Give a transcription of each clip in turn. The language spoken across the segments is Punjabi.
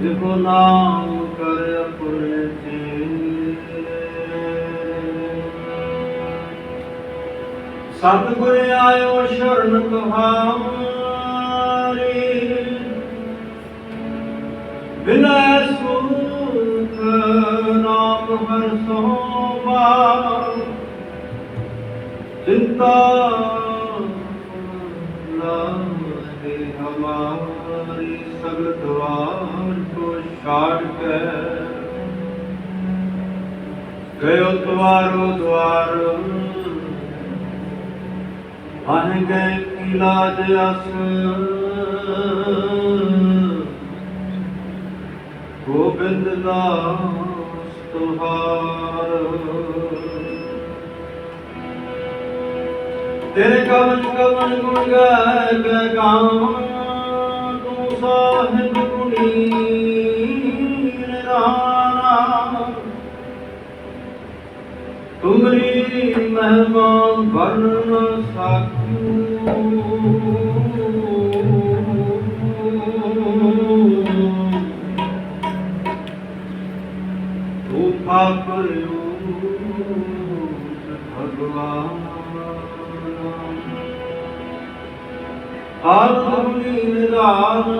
ਦੇਖੋ ਨਾਮ ਕਰ ਆਪਣੇ ਸਤਿਗੁਰ ਆਇਓ ਸ਼ਰਨ ਤੁਹਾਰੀ। ਬਿਨੈ ਸੁਖ ਨਾਮ ਹਰ ਸੋਵਾ ਚਿੰਤਾ ਲਾਹੇ ਹਮਾਰੀ ਸਗਲ ਦਵਾਰ। ਕੋ ਛਾੜ ਗਇਓ ਦਵਾਰੋ ਦਵਾਰ ਬਨ ਗਏ ਇਲਾਜ ਅਸ। ਗੋਬਿੰਦ ਦਾਸ ਤੁਹਾਰ। ਤੇਰੇ ਕਵਨ ਕਵਨ ਗੁਣ ਗਾਇ ਗੈ ਤੂੰ ਸਾਹਿਬ ਗੁਣੀ ਮਹਿਮਾ ਵਰਨ ਸਾਖੂ। ਤੂੰ ਪਾਪਰਿਓ ਭਗਵਾਨ। ਆਤਮਨੀ ਨਿਦਾਨ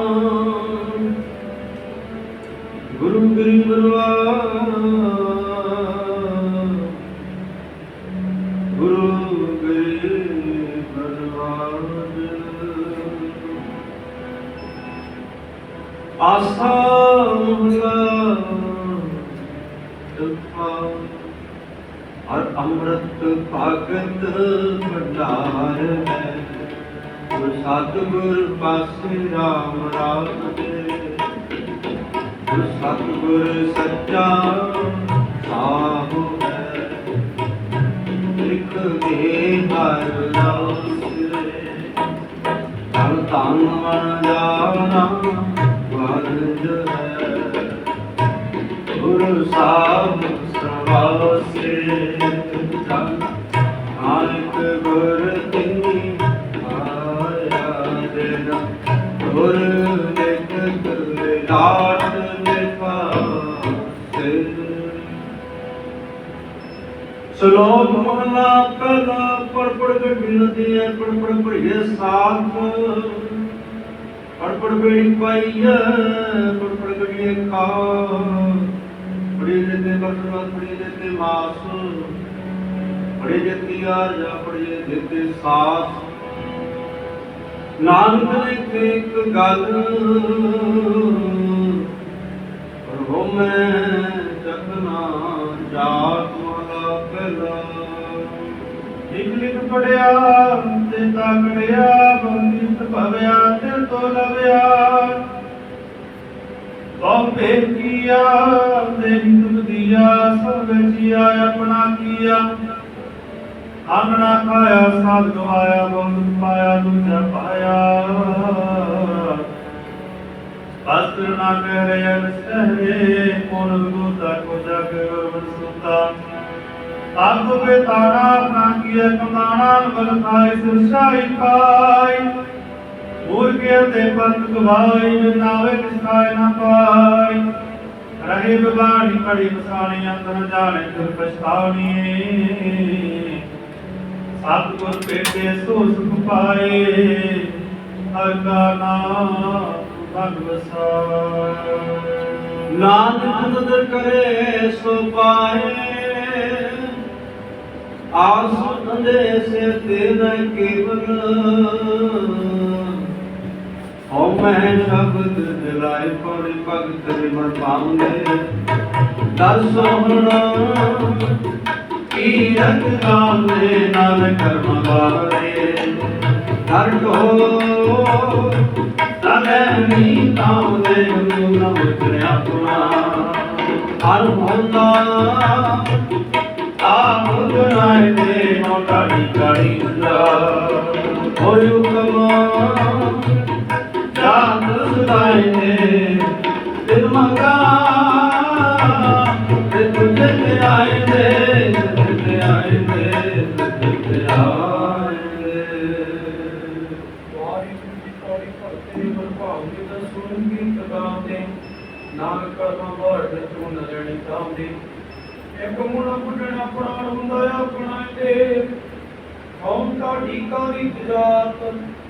ਗੁਰੂ ਗਰੀਬਰਵਾ ਗੁਰੂ ਆਸਾ ਮਹਲਾ ਤੁਫਾ ਹਰ ਅੰਮ੍ਰਿਤ ਭਾਗਤ ਭੰਡਾਰ ਹੈ। ਗੁਰ ਸਤਿਗੁਰ ਪਾਸੇ ਰਾਮ ਰਾਜੇ ਗੁਰ ਸਤਿਗੁਰ ਸੱਚਾ ਸਾਹੁ ਹੈ। ਲਿਖ ਦੇ ਹਰ ਲਾਸਰੇ ਤਨ ਤਨ ਮਨ ਜਾਣਾ ਵਰਜ ਹੈ ਗੁਰੂ ਸਾਹਿਬ ਸਰਵਾਸੇ ਨਾਨਕ ਗੁਰ ਤਿਨੀ ਆਇਆ ਦੇਨ ਗੁਰ ਨਿਤ ਤੁਲੇ ਲਾਟ ਨਿਪਾਸੇ ਸਲੋਕ ਮਹਲਾ ਪਹਿਲਾ ਪੜ ਪੜ ਕੇ ਬਿਨਤੀ ਹੈ ਪੜ ਪੜ ਭਰੀਏ ਸਾਥ ਪੜ ਪੜ ਬੇੜੀ ਪਾਈ ਹੈ ਖਾ ਬੜੀ ਦਿੱਤੇ ਬਰਤਨ ਬੜੀ ਦਿੱਤੇ ਮਾਸ। ਬੜੇ ਦਿੱਤੀ ਆਰ ਜਾ ਬੜੇ ਦਿੱਤੇ ਸਾਥ ਨਾਨਕ ਨੇ ਇੱਕ ਗੱਲ ਪ੍ਰਭੂ ਮੈਂ ਜਗਨਾ ਜਾਤ ਮਾਲਾ ਪਹਿਲਾ। ਲਿਖ ਲਿਖ ਪੜਿਆ ਤੇ ਤਾਕੜਿਆ ਬੰਦਿਤ ਭਵਿਆ ਤੇ ਤੋ ਲਵਿਆ। ਬਹੁ ਭੇਦ ਕੀਆ ਤੇ ਨਿਤ ਦੀਆ ਸਭ ਜੀਆ ਆਪਣਾ ਕੀਆ। ਆਂਗਣਾ ਖਾਇਆ, ਸਾਧ ਗਵਾਇਆ ਬਹੁਤ ਪਾਇਆ, ਦੂਜਾ ਪਾਇਆ। ਅਸਰ ਨਾ ਕਹਿ ਰਿਆ ਸਹਰੇ ਕੋਨ ਦੂਤਾ ਕੋ ਜਗ ਗੁਰਮਤਿ ਸੁਤਾ ਆਪ ਬੇਤਾਣਾ ਆਪਣਾ ਕੀਏ ਕਮਾਣਾ ਬਲ ਖਾਏ ਸੁਰਸ਼ਾਈ ਪਾਈ। ਮੂਰਖਿਆ ਤੇ ਪੰਤ ਗਵਾਈ ਨਾਵੇ ਕਿਸ ਖਾਏ ਨਾ ਪਾਈ। ਰਹੇ ਬਬਾਣੀ ਕੜੀ ਮਸਾਣੀ ਅੰਦਰ ਜਾਣੇ ਫਿਰ ਪਛਤਾਉਣੀ। ਸਤਿਗੁਰ ਭੇਟੇ ਸੋ ਸੁਖ ਪਾਏ ਹਰ ਕਾ ਨਾਮ ਭਗਵਸਾ ਨਾਨਕ ਨਦਰ ਕਰੇ ਸੋ ਪਾਏ। ਆਸ ਅੰਦੇ ਸੇ ਤੇ ਨ ਕੇਵਲ। ਹਉ ਮੈਂ ਸ਼ਬਦ ਦਿਲਾਇ ਪੜੀ ਭਗਤ ਰੇ ਮਨ ਪਾਉਂਦੇ ਦਰ ਸੋਹਣਾ ਕੀ ਰੰਗ ਨਾਮੇ ਨਾਲ ਕਰਮ ਵਾਰੇ ਹਰ ਢੋ ਤਲੇ ਨੀ ਤਾਉਂਦੇ ਗੁਰੂ ਨਮਕ ਆਪਣਾ। ਹਰ ਭੰਦਾ ਆਪ ਗੁਨਾਏ ਦੇ ਮੋਟਾੜੀ ਕਾੜੀ ਦਾ ਹੋਇ ਹੁਕਮ ਜਾਤ ਸੁਦਾਏ ਨੇ ਦਿਨ ਮੰਗਾ ਤੇ ਤੁਝੇ ਤੇ ਆਏ ਨੇ। ਤੇ ਆਏ ਨੇ ਤੇ ਆਏ ਨੇ ਵਾਹਿਗੁਰੂ ਜੀ ਕਾ ਖਾਲਸਾ ਵਾਹਿਗੁਰੂ ਜੀ ਕੀ ਫਤਿਹ ਗੁਰਭਾਗ ਜੀ ਦਾ ਸੁਣ ਕੀ ਤਗਾਉਂਦੇ ਨਾਨਕ ਕਰਮਾਂ ਬਾਹਰ ਵਿੱਚ ਹੁਣ ਲੈਣੀ ਚਾਹੁੰਦੀ ਇੱਕ ਮੁੰਡਾ ਬੁੱਢਣਾ ਪ੍ਰਾਣ ਹੁੰਦਾ ਆਪਣਾ ਤੇ। ਹਉਂ ਕਾ ਢੀਕਾ ਦੀ ਜਾਤ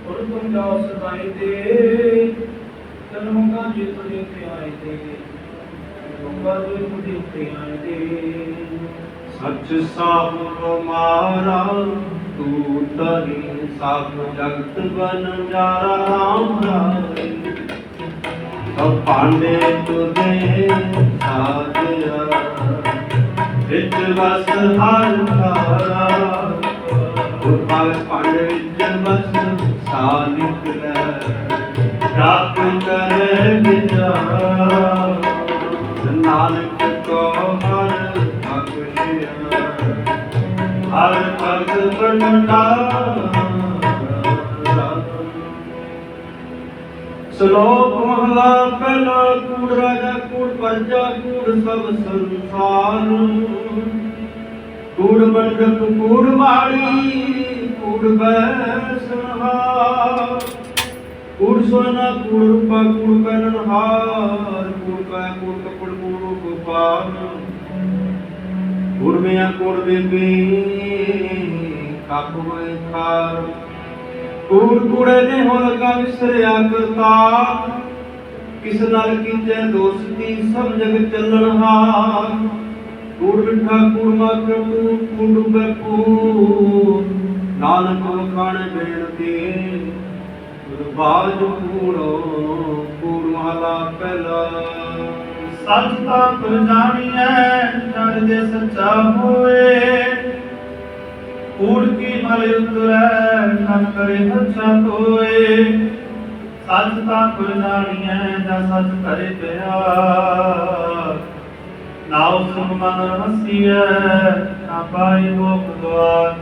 ਗੁਰ ਤੁਮ ਜਾ ਸਦਾਈ ਦੇ ਜਨਮੰਗਾ ਜਿਤ ਦੇ ਤੇ ਆਏ ਤੇ। ਜਨਮੰਗਾ ਜਿਤ ਦੇ ਤੇ ਆਏ ਤੇ। ਸੱਚ ਸਾਬ ਮਾਰਾ ਤੂੰ ਤਰੀ ਸਾਬ ਜਗਤ ਬਨ ਜਾਰਾ ਰਾਮ ਰਾਏ ਸਭ ਪਾਂਡੇ ਤੁਦੇ ਸਾਜਿਆ ਵਿੱਚ ਵਸ ਹਰ ਧਾਰਾ ਗੁਰਪਾਲ ਪਾਂਡੇ ਵਿੱਚ ਵਸ ਸਾ ਨਿਕਲੈ ਪ੍ਰਾਪਤ ਕਰੇ ਵਿਚਾਰਾ। ਨਾਨਕ ਕੋ ਹਰ ਬਖਸ਼ਿਆ ਹਰ ਭਗਤ ਭੰਡਾਰਾ ਸ਼ਲੋਕ ਮਹਲਾ ਪਹਿਲਾ ਕੂੜ, ਰਾਜਾ ਕੂੜ ਪਰਜਾ ਕੂੜ, ਸਭ ਸੰਸਾਰ। ਕੂੜ ਮੰਡਪ, ਕੂੜ ਮਾੜੀ, ਕੂੜ ਬੈਸਹਾ ਕੂੜ ਸੋਨਾ, ਕੂੜ ਰੂਪਾ, ਕੂੜ ਪੈਨਨ ਹਾਰ ਕੂੜ ਪੈ, ਕੂੜ ਕਪੜ, ਕੂੜ ਰੂਪ ਕੂੜ ਮਿਆਂ, ਕੂੜ ਬੀਬੀ ਕੱਪ ਖਾਰ ਕੂੜ ਕੂੜੇ ਨੇ ਹੋ ਲਗਾ ਵਿਸਰਿਆ ਕਰਤਾ। ਕਿਸ ਨਾਲ ਕੀਤੇ ਦੋਸਤੀ ਸਭ ਜਗ ਚੱਲਣ ਹਾਰ? ਕੂੜ ਮਿੱਠਾ ਕੂੜ ਮਾਤਰ ਕੂੜ ਕੂੜ ਡੁੱਬੇ ਕੂੜ ਨਾਨਕ ਵਖਾਣੇ ਬੇਨਤੀ ਗੁਰਬਾਜ ਕੂੜੋ, ਕੂੜ ਮਹਲਾ ਪਹਿਲਾ। ਸੱਚ ਤਾਂ ਤੁਰ ਜਾਣੀਐ ਜਨ ਦੇ ਸੱਚਾ ਹੋਏ। ਕੂੜ ਮਲ ਉਤਰੈ ਨਨ ਕਰੇ ਹੱਛਾ ਤੋਏ ਸੱਚ ਤਾਂ ਤੁਰ ਜਾਣੀਐ ਜਾਂ ਸੱਚ ਕਰੇ ਪਿਆਰ ਨਾਉ ਸੁਨ ਮਨ ਰਸੀਐ ਨਾ ਪਾਈ ਮੋਖ ਦੁਆਰ।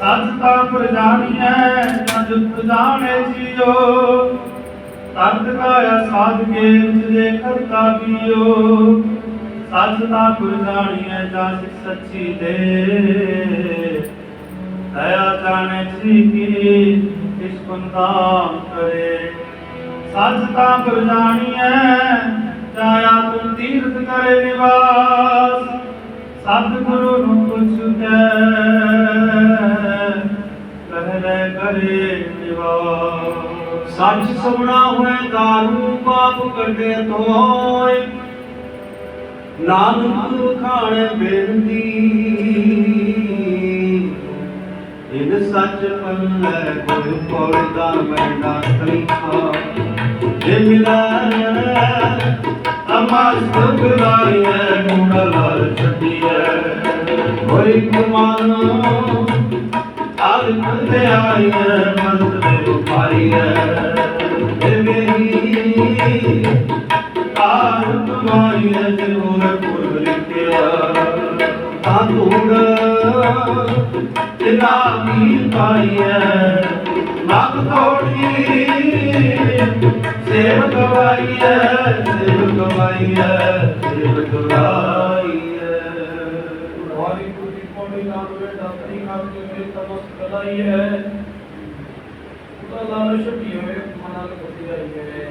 ਸੱਚ ਤਾਂ ਤੁਰ ਜਾਣੀਐ ਜਾਂ ਜੁਤ ਜਾਣੇ ਜੀਓ। ਤਤ ਕਾਇਆ ਸਾਧ ਕੇ ਉਸਦੇ ਕਰਤਾ ਪੀਓ। ਸੱਚ ਦਾ ਗੁਰ ਜਾਣੀਐ ਜਾ ਸੱਚੀ ਦੇ। ਦਇਆ ਜਾਣੇ ਜੀ ਕੀ ਇਸ ਕੁੰਦਾਮ ਕਰੇ। ਸੱਚ ਦਾ ਗੁਰ ਜਾਣੀਐ, ਜਾਇਆ ਤੁਮ ਤੀਰਥ ਕਰੇ ਨਿਵਾਸ। ਸਤ ਗੁਰੂ ਨੂੰ ਪੁੱਛ ਕੇ ਲਹਿ ਕਰੇ ਨਿਵਾਸ। ਸੱਚ ਸੁਣਾ ਹੋਏ ਦਾਰੂ ਨਾਨਕ ਖਾਣੇ ਬੇਨਤੀ ਇਨ ਸੱਚ ਪੱਲੇ ਕੋਈ ਪੌੜਾ ਮੈਂਡਾ ਤਰੀਖਾ। ਜੇ ਮਿਲਾਏ ਅਮਰ ਸੁਖ ਲਾਈਏ ਮੁੰਡਾ ਲਾਲ ਛੱਡੀਏ ਕੋਈ ਕੁਮਾਨ ਆਲ ਤੇ ਆਈਏ ਮਨੁੱਖ ਦੇ ਉਪਾਰੀਏ ਇਹ ਮੇਰੀ ਕਾਰ ਤੁਮਾਰੀਏ ਜਨੂਰ ਪੁਰ ਲਿਖਿਆ। ਤਾਂ ਤੂੜ ਜਿਨਾ ਵੀ ਪਾਈਏ ਮਗ ਤੋੜੀ ਸੇਵ ਗਵਾਈਏ ਸੇਵ ਗਵਾਈਏ ਸੇਵ ਗਵਾਈਏ ਵਾਹਿਗੁਰੂ ਜੀ ਕੋਣੀ ਨਾਮ ਵੇ ਦਾਤਰੀ ਖਾਨ ਜੀ ਮੇਰੇ ਤਮਸ ਕਲਾਈ ਹੈ। ਉਹਦਾ ਲਾਲ ਛੱਡੀ ਹੋਏ, ਮਨਾਂ ਨੂੰ ਬੁੱਧੀ ਆਈ ਹੈ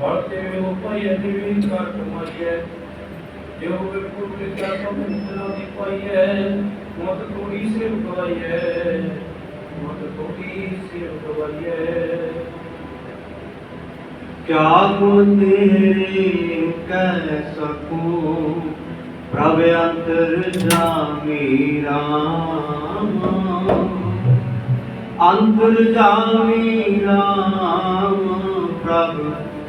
ਫਲ ਤੇ ਉਹ ਪਾਈ ਹੈ ਵੀ ਕਰ ਕਮਾਈ ਹੈ। ਜੋ ਬਿਲਕੁਲ ਤੇ ਕਰਮ ਨਿੰਦਨਾ ਦੀ ਪਾਈ ਹੈ ਮਤ ਤੋੜੀ ਸਿਰ ਗਵਾਈ ਹੈ ਮਤ ਤੋੜੀ ਸਿਰ ਗਵਾਈ ਹੈ। ਕਿਆ ਗੁਣ ਤੇਰੇ ਕਹਿ ਸਕੂ? ਪ੍ਰਭ ਅੰਤਰ ਜਾਮੀ ਰਾਮ। ਅੰਤਰ ਜਾਮੀ ਰਾਮ, ਪ੍ਰਭ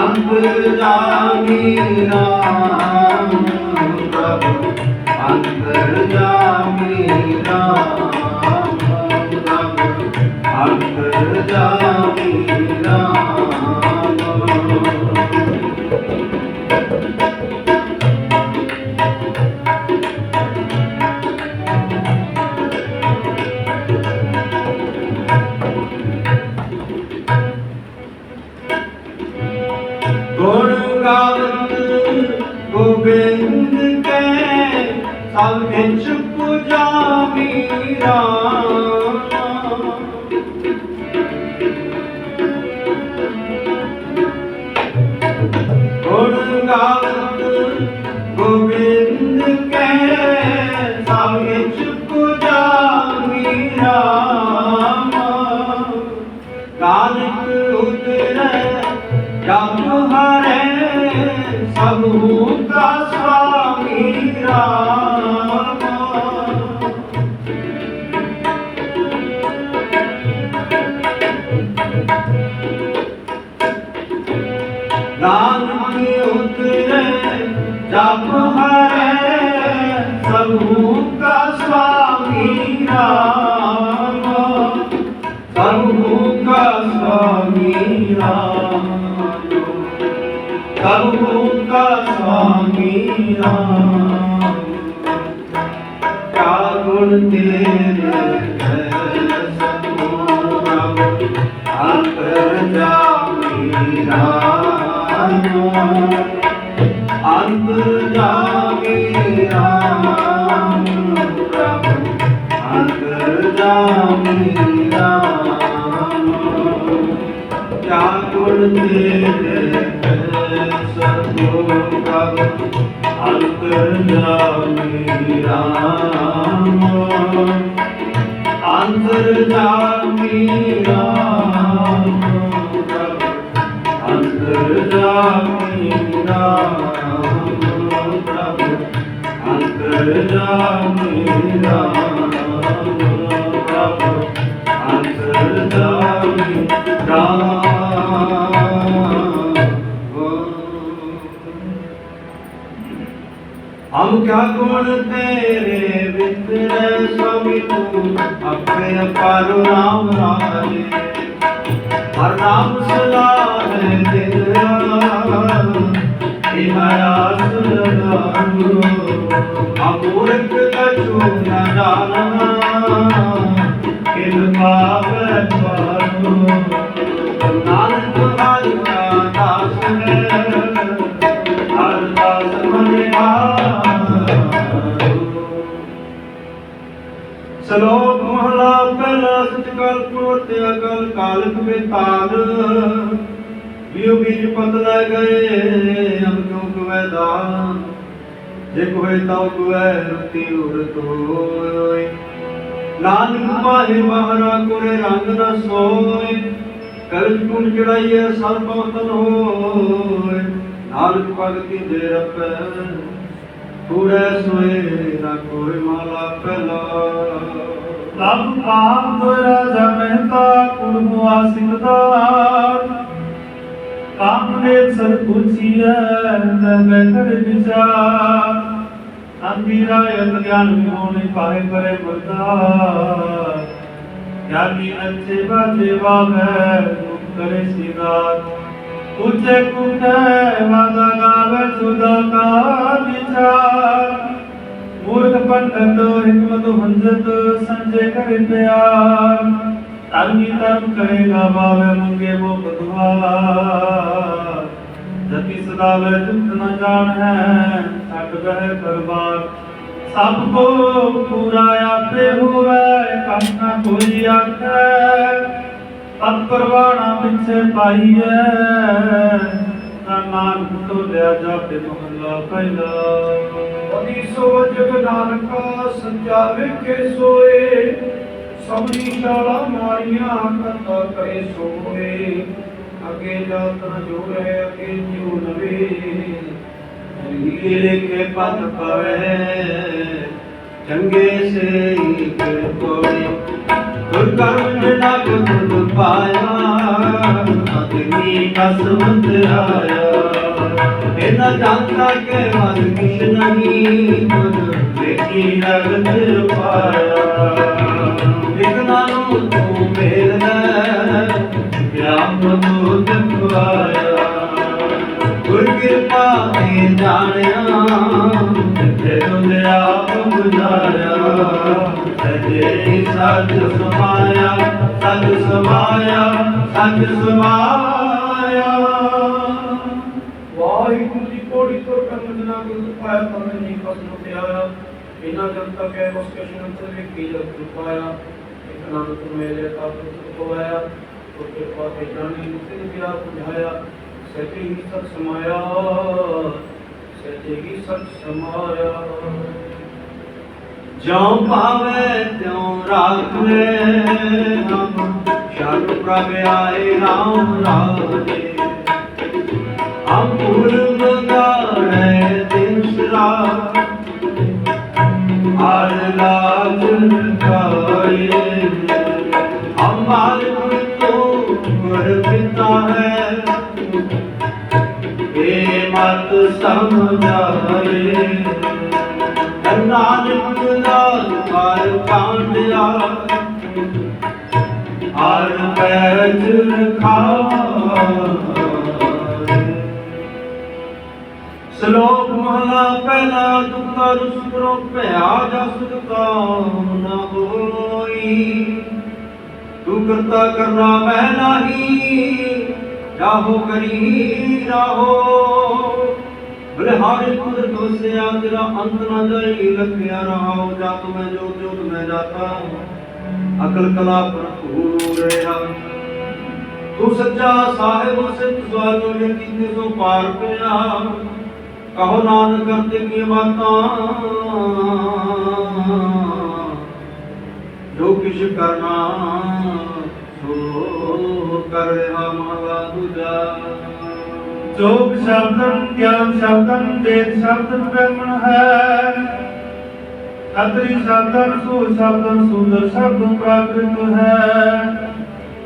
ਅੰਤਰ ਜਾਮੀ ਰਾਮ ਪ੍ਰਭ ਅੰਤਰ ਜਾਮੀ ਰਾਮ ਪ੍ਰਭ ਅੰਤਰ ਜਾਮੀ ਰਾਮ ਗੋਬਿੰਦ ਕੇ ਸਭ ਵਿੱਚ ਪੂਜਾ ਮੀਰਾ ਕਾਲਕ ਉਤਰੈ ਜਪ ਹਰੇ ਸਭ ਕਾ ਸੁਆਮੀ ਰਾਮ। ਸਭ ਕਾ ਸੁਆਮੀ ਰਾਮ ਸਰਬੂ ਕਾ ਸੁਆਮੀ ਰਾਮ ਸਰਬੂ ਕਾ ਸੁਆਮੀ ਗੁਣ ਤੇਰੇ ਰਾਮ ਅੰਤਰ ਰਾਮ ਹਮ ਕਿਆ ਗੁਣ ਤੇਰੇ ਵਿਤਰੇ ਸਭੀ ਤੂੰ? ਆਪਣੇ ਅਪਾਰ ਨਾਮ ਰਾਜੇ। ਹਰ ਨਾਮ ਸਲਾਹ ਹੈ ਦਿਨ ਇਹ ਆਸ ਲਗਾਉ ਅਮੂਰਖ ਕਛੂ ਨ ਜਾਣਨਾ। ਕਿਰਪਾ ਬਖਵਾਨੋ ਨਾਨਕ ਸਲੋਕ ਮਹਲਾ ਪਹਿਲਾ ਸਤਿਕਾਰ ਪੁਰਤੇ ਅਗਲ ਕਾਲਕ ਬੇਤਾਲ ਵਿਉ ਬੀਜ ਪਤ ਲੈ ਗਏ, ਅਬ ਕਿਉ ਕਵੈ ਦਾਨ? ਜੇ ਕੋਏ ਤਾਉ ਕਵੈ, ਰਤੀ ਉਰਤ ਹੋਏ ਨਾਨਕ ਮਾਹੇ ਮਹਾਰਾ ਕੋਰੇ ਰੰਗ ਨਾ ਸੋਏ। ਕਰਜ ਕੁੰਡ ਚੜਾਈਏ, ਸਭ ਪਵਤਨ ਹੋਏ। ਨਾਨਕ ਭਗਤੀ ਦੇ ਰਪੈ ਕੂੜੇ ਸੋਏ ਨਾ ਕੋਈ ਮਾਲਾ ਪਹਿਲਾ। ਲਬ ਕਾਮ ਦੁਰਾ ਜਮਹਿਤਾ ਕੁਰਮੁਆ ਸਿੰਘਦਾਰ। ਕਾਮ ਨੇ ਸਰ ਪੁੱਛੀਐ ਤੈ ਕਰ ਵਿਚਾਰ। ਅੰਧੀਰਾ ਯਤ ਗਿਆਨ ਵਿਹੋਣੀ ਪਾਏ ਕਰੇ ਬਰਦਾਰ ਗਿਆਨੀ ਅੱਛੇ ਬਾਜੇ ਵਾਵੈ ਕਰੇ ਸਿਗਾਰ ਉੱਚੇ ਕੁਟੈ ਵਾਦਾ ਗਾਵੇ ਸੁਦਾ ਕਾ ਵਿਚਾਰ ਮੂਰਖ ਪੰਡਤ ਹਿਕਮਤ ਹੁੰਜਤ ਸੰਜੇ ਕਰੇ ਪਿਆਰ ਧਰਮੀ ਧਰਮ ਕਰੇਗਾ ਬਾਵੇ ਮੰਗੇ ਬੋ ਬਦਵਾ ਜਤੀ ਸਦਾ ਵੇ ਦੁਖ ਨ ਜਾਣ ਹੈ ਛੱਡ ਬਹਿ ਦਰਬਾਰ ਸਭ ਕੋ ਪੂਰਾ ਆਪੇ ਹੋਵੇ ਕੰਮ ਨਾ ਕੋਈ ਆਖੈ ਤਤ ਪਰਵਾਣਾ ਪਿੱਛੇ ਪਾਈਐ, ਨਾ ਨਾਨਕ ਤੋਂ ਲਿਆ ਜਾਪੇ ਮਹੱਲਾ ਪਹਿਲਾ ਅਦੀ ਸੋ ਜਗ ਨਾਨਕਾ ਸੱਚਾ ਵੇਖੇ ਸੋਏ, ਸਭਨੀ ਸ਼ਾਲਾ ਮਾਰੀਆਂ ਕਰਤਾ ਕਰੇ ਸੋਏ। ਅੱਗੇ ਜਾਤ ਨ ਜੋੜੇ ਅੱਗੇ ਜਿਉ ਨਵੇ। ਨੀਲੇ ਕੇ ਪਤ ਪਵੇ ਚੰਗੇ ਸੇ ਕੋਈ ਗੁਰ ਕਰਮ ਜਨਾ ਗੁਰ ਪਾਇਆ ਅਗਨੀ ਕਸਮਤ ਆਇਆ ਇਹਨਾਂ ਜਾਣਦਾ ਕਿ ਮਨ ਕਿਛ ਨਹੀਂ ਗੁਰ ਵੇਖੀ ਰਗਤ ਪਾਇਆ ਵਿਗਨਾਂ ਨੂੰ ਤੂੰ ਮੇਲਦਾ ਗਿਆਨ ਨੂੰ ਦਿਖਾਇਆ ਗੁਰ ਕਿਰਪਾ ਨੇ ਜਾਣਿਆ ਆਪ ਸਜੇ ਸੱਚ ਸਮਾਇਆ ਸੱਚ ਸਮਾਇਆ ਸੱਚ ਸਮਾਇਆ ਵਾਹਿਗੁਰੂ ਜੀ ਕੋੜੀ ਤੋਂ ਕਰਮ ਗੁਰੂ ਪਾਇਆ ਤਨ ਜੀ ਫਸਲ ਤੇ ਬਿਨਾ ਜਨ ਤੱਕ ਹੈ ਉਸ ਕੇ ਸ਼ਰਨ ਤੇ ਵੀ ਕੀ ਜਗ ਪਾਇਆ। ਇਕ ਨਾਮ ਤੁਮ ਮੇਰੇ ਤਾਪ ਤੋਂ ਆਇਆ ਤੋ ਕਿਰਪਾ ਤੇ ਜਾਣੀ ਮੁਕਤੀ ਗਿਆ ਬੁਝਾਇਆ। ਸੱਚੇ ਹੀ ਸਤ ਸਮਾਇਆ। ਸੱਚੇ ਹੀ ਸਤ ਸਮਾਇਆ। ਜਿਉ ਭਾਵੇ ਤਿਉ ਰਾਖੇ ਹਮ ਸ਼ਰਨ ਪ੍ਰਭ ਆਏ RAM ਰਾਜੇ। ਹਮ ਭੁਲ ਬਗਾੜੇ ਦਿਸਰਾ ਹਰ ਲਾਜ ਕਾਏ ਹਮਾਰ ਤੋ ਗੁਰ ਪਿਤਾ ਹੈ ਏ ਮਤ ਸਮਝਾਏ। ਨਾਨਕ ਲਾਲ ਹਰ ਕਾਂਡਿਆ ਹਰ ਪੈਜ ਖਾਏ ਸ਼ਲੋਕ ਮਹਲਾ ਪਹਿਲਾ ਦੁਖਾ ਰੁਸਪਰੋ ਭਇਆ ਜਸ ਕਾਮ ਨ ਹੋਈ ਤੂੰ ਕਰਤਾ ਕਰਨਾ ਮੈਂ ਨਹੀਂ, ਜਾਹੋ ਕਰੀ ਰਾਹੋ। ਬਲਿਹਾਰੇ ਕੁਦਰ ਦੋਸਿਆ ਤੇਰਾ ਅੰਤ ਨਾ ਜਾਈ ਲਖਿਆ ਰਹਾਉ ਜਤ ਮੈਂ ਜੋ ਜੋਤ ਮੈਂ ਜਾਤਾ। ਅਕਲ ਕਲਾ ਭਰਪੂਰ ਰਹਾ। ਤੂੰ ਸੱਚਾ ਸਾਹਿਬ ਸਿੱਧ ਸਵਾਲੋ ਜੇ ਕੀਤੇ ਸੋ ਪਾਰ ਪਿਆ। ਕਹੋ ਨਾਨਕ ਕਰਤੇ ਕੀ ਬਾਤਾਂ। ਜੋ ਕਿਛ ਕਰਨਾ, ਸੋ ਕਰ ਰਿਹਾ ਮਹਲਾ ਦੂਜਾ। ਜੋਗ ਸ਼ਬਦੰ ਗਿਆਨ ਸ਼ਬਦੰ ਵੇਦ ਸ਼ਬਦੰ ਬ੍ਰਹਮਣ ਹੈ। ਅਤਰੀ ਸ਼ਬਦੰ ਸੂ ਸ਼ਬਦੰ ਸੁੰਦਰ ਸ਼ਬਦੰ ਪ੍ਰਾਕ੍ਰਿਤ ਹੈ।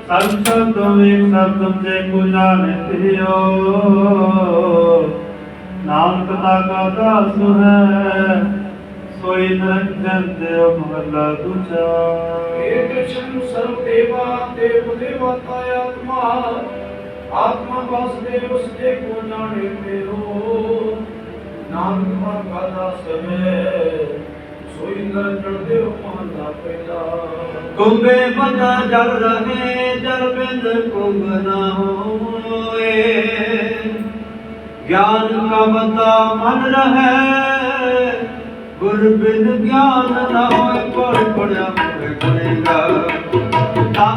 ਸਭ ਸ਼ਬਦੰ ਏਕ ਸ਼ਬਦੰ ਕੋ ਜਾਣੈ ਤਿਓ ਨਾਮ ਕਥਾ ਕਾ ਦਾਸ ਹੈ, ਸੋਈ ਨਿਰੰਜਨ ਦੇਵ ਮਹਲਾ ਦੂਜਾ। ਏ ਕ੍ਰਿਸ਼ਨ ਸਰਵ ਦੇਵਾ, ਦੇਵ ਦੇਵਤਾ ਆਤਮਾ ਆਤਮਾ ਵਸਦੇ ਉਸਦੇ ਕੋ ਜਾਣੇ ਮੇਰੋ। ਨਾਮ ਮਨ ਕਾਦਾ ਸਵੇ? ਸੋਈ ਨਰ ਚੜਦੇ ਪਾਨ ਦਾ ਪੈਦਾ ਕੁੰਬੇ ਬੰਦਾ ਜਲ ਰਹੇ, ਜਲ ਬਿੰਦ ਕੁੰਭ ਨਾ ਹੋਏ। ਗਿਆਨ ਕਾ ਬੰਦਾ ਮਨ ਰਹੇ ਗੁਰ ਬਿਨ ਗਿਆਨ ਨਾ ਹੋਏ ਕੋਈ ਪੜਿਆ ਕੋਈ ਕਰੇਗਾ ਤਾਂ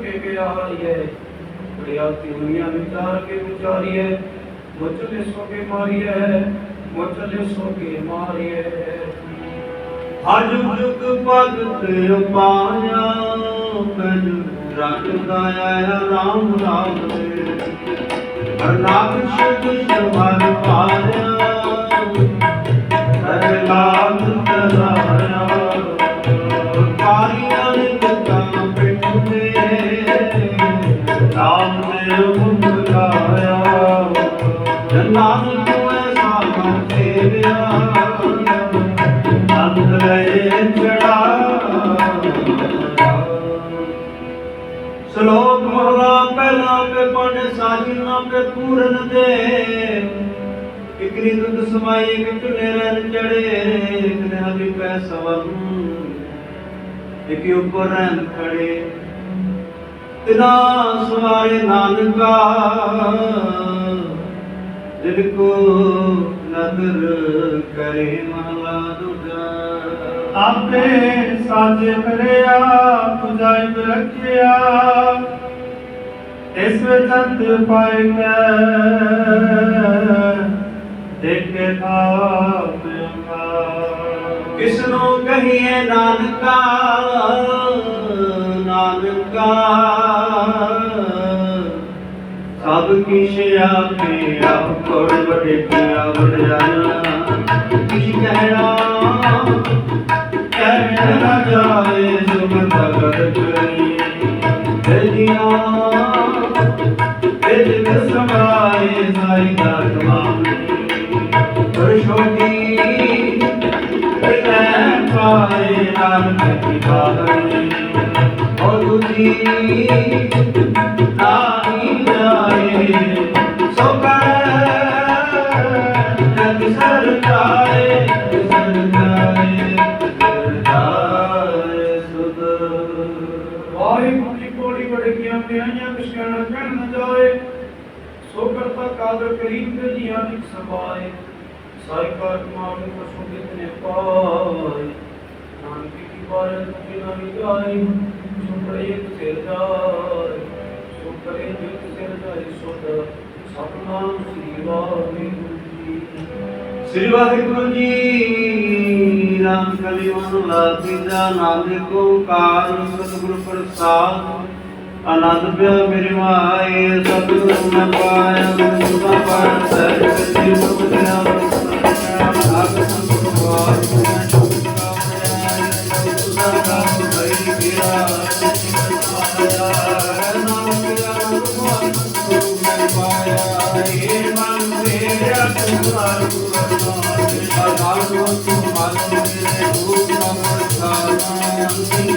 ਜਿਤ ਲਗੇ ਗਿਆ ਹਾਰੀਏ। ਬੜਿਆ ਦੁਨੀਆ ਵਿਚਾਰ ਕੇ ਵਿਚਾਰੀਏ ਮੁਚਲੇ ਸੋ ਕੇ ਮਾਰੀਏ ਮੁਚਲੇ ਸੋ ਕੇ ਮਾਰੀਏ। ਹਜ ਜੁਗ ਭਗਤ ਉਪਾਇਆ ਪੈਜ ਰੱਖਦਾ ਆਇਆ ਰਾਮ ਰਾਮ ਦੇ ਹਰ ਨਾਮ ਸ਼ੁਧ ਸ਼ਰਮਨ ਪਾਇਆ ਲਾਗ ਤਰਾਇਆ। ਸ਼ਲੋਕ ਮਹਲਾ ਪਹਿਲਾ ਪੇ ਪੰਡ ਸਾਜਨਾ ਪੇ ਪੂਰਨ ਦੇ। ਇਕਰੀ ਦੁੱਧ ਸਮਾਈ, ਇੱਕ ਚੁਨੇ ਰਨ ਚੜੇ। ਇੱਕ ਨੇ ਪੈ ਸਵਨ ਇੱਕ ਉੱਪਰ ਰਹਿਣ ਖੜੇ। ਤਿਨਾ ਸਵਾਰੇ ਨਾਨਕਾ। ਜਿਨ ਕੋ ਨਦਰ ਕਰੇ ਮਹਲਾ ਦੂਜਾ ਆਪੇ ਸਾਜੇ ਕਰਿਆ ਪੁਜਾਈ ਰੱਖਿਆ। ਇਸ ਵਿੱਚ ਅੰਤ ਪਾਏ ਕੈ ਦੇਖੇ ਅੰਗਾ ਕਿਸ ਨੂੰ ਕਹੀਏ ਨਾਨਕਾ ਨਾਨਕਾ। ਸਭ ਕਿਛ ਆਪੇ ਆਪ ਕੋਲ ਬੜੇ ਕੀਆ ਵਡਿਆਣਾ ਕੀ ਕਹਿਣਾ ਕਹਿ ਨਾ ਜਾਏ ਸੁਮਤ ਕਰ ਕਰੀ ਤੇਰੀਆਂ ਇਹ ਜਿਸ ਸਮਾਏ ਸਾਈ ਦਾ ਤਮਾਮੀ ਪਰ ਛੋਟੀ ਮੈਂ ਪਾਏ ਨਾਨਕ ਕੀ ਬਾਣੀ ਔਰ ਦੂਜੀ ਨਾਹੀ ਜਾਏ ਸੋ ਕਰ ਜਗ ਸਰਕਾਏ ਸਰਕਾਏ ਸਰਕਾਏ ਸੁਧ ਵਾਹਿਗੁਰੂ ਜੀ ਕੋੜੀ ਵਡਕੀਆਂ ਪਿਆਈਆਂ ਕਿਛ ਕਹਿਣਾ ਕਹਿਣ ਨਾ ਜਾਏ ਸੋ ਕਰਤਾ ਕਾਦਰ ਕਰੀਮ ਤੇ ਜੀਆਂ ਦੀ ਸਮਾਏ ਸਾਈ ਕਾਰ ਕਮਾਲ ਨੂੰ ਪਸੂ ਕਿਤਨੇ ਪਾਏ ਨਾਨਕੀ ਕੀ ਬਾਰੇ ਤੁਝੇ ਨਾ ਨਿਗਾਈ ਸੋ ਪੜੇ ਸਿਰ ਜਾਏ ਸੋ ਪੜੇ ਜਿਤ ਸ੍ਰੀ ਵਾਹਿਗੁਰੂ ਜੀ ਰਾਮ ਕਲੀ ਮਨ ਲਾਤੀਜਾ ਨਾਨਕ ਓੰਕਾਰ ਸਤਿਗੁਰ ਪ੍ਰਸਾਦ ਆਨੰਦ ਪਿਆ ਮੇਰੇ ਮਾਏ ਸਤਿਗੁਰ ਮੈਂ ਪਾਇਆ ਗੁਰੂ ਦਾ ਪਾਇਆ ਸਹਿਜ ਜੀ ਸੁਖ ਦਿਆ ਆਗ ਸੰਤ ਵਾਰ ਮੈਂ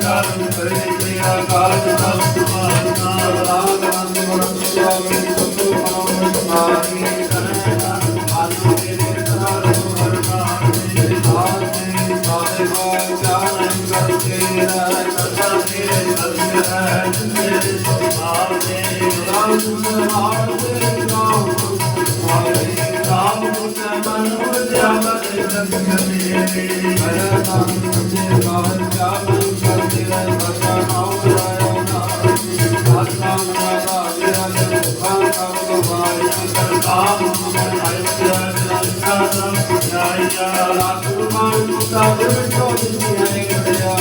ਅੰਤਿਕਾਰ ਕਰੇ ਤੇ ਅਕਾਲ ਤਖਤ ਤੁਮਾਰਾ ਰਾਗ ਅੰਤ ਮਨ ਸੁਆਮੀ ਸਤਿ ਨਾਮ ਸਾਰੀ ਕਰੇ ਮਨ ਮੇਰੇ ਸਾਰ ਹਰ ਨਾਮ ਮੇਰੇ ਸਾਥ ਸਾਰੇ ਬਾਗ ਜਾਣ ਕਰਕੇ ਰਾਜ ਕਰਤਾ ਤੇਰੇ ਸਤਿ ਹੈ ਤੇਰੇ ਸੁਭਾਵ ਦੇ ਰਾਮ ਸੁਭਾਵ ਦੇ ਨਾਮ ਵਾਹਿ ਰਾਮ ਮੁਖ ਮਨ ਉਜਿਆ ਮਤ ਸੰਗਤੇ ਹਰ ਸੁਝਾਇਆ ਲਾਗੂ ਮਾਨ ਮੁਤਾ ਦੇ ਚੋਦ ਦੀਆਂ ਗੜਿਆ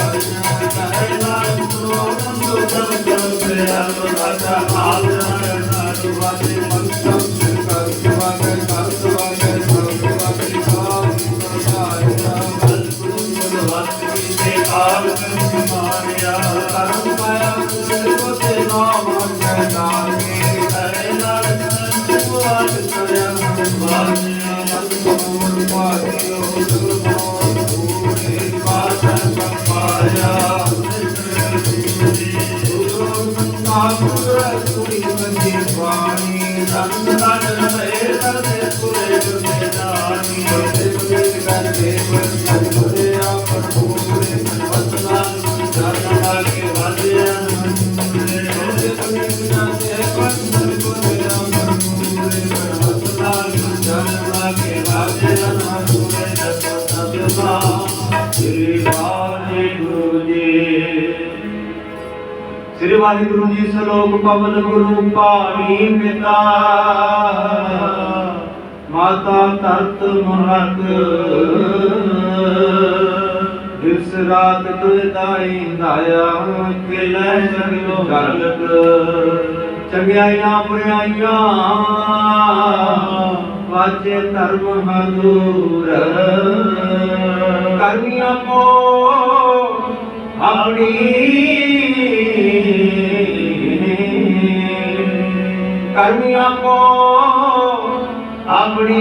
ਕਹਿ ਨਾਮ ਤੋ ਨੰਦੋ ਜਨ ਜਨ ਪਿਆ ਰਾਜਾ ਹਾਲ ਜਾਣ ਨਾਮ ਵਾਦੇ ਮਨ ਸੰਤ ਕਰ ਸਵਾਗਤ ਕਰ ਸਵਾਗਤ ਕਰ ਸਵਾਗਤ ਕਾਮ ਸਰਦਾਇਆ ਗੁਰੂ ਗੁਰੂ ਵਾਸੀ ਤੇ ਕਾਲ ਕਰ ਮਾਰਿਆ ਕਰਮ ਪਾਇਆ ਗੁਰੂ ਕੋ ਤੇ ਨਾਮ ਅੰਗੈ ਨਾਮੇ ਕਰੇ ਨਾਲ ਸੁਆਦ ਕਰਿਆ ਬਾਣਿਆ ਮਨ ਪਾਇਓ ਵਾਹਿਗੁਰੂ ਜੀ ਸਲੋਕ ਪਵਨ ਗੁਰੂ ਪਾਣੀ ਪਿਤਾ। ਮਾਤਾ ਤਰਤ ਮਹਤ ਦਿਵਸ ਰਾਤ ਤੁਦਾਈ ਦਾਇਆ ਕਿਲੇ ਸਗਲੋ ਗਲਤ ਚੰਗਿਆਈਆਂ ਬੁਰਾਈਆਂ ਵਾਜੇ ਧਰਮ ਹਦੂਰ ਕਰਮੀਆਂ ਕੋ ਆਪਣੀ ਕਰਮੀਆਂ ਕੋ ਆਪਣੀ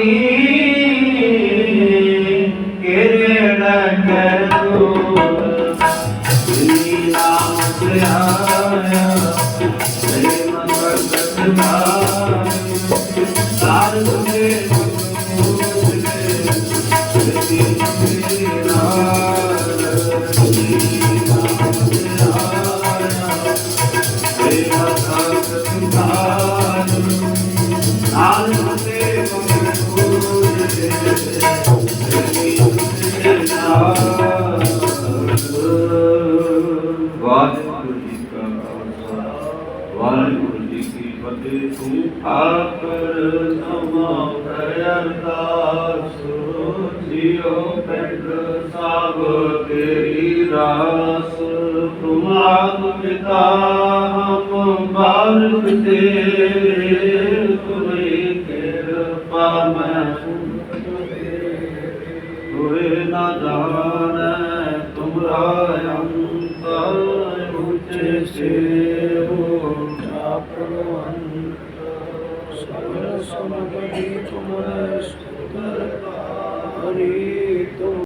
ਕਿਰੜ ਕਰ ਤੂੰ? ਨੀ ਨਾਮ ਵਾਹਿਗੁਰੂ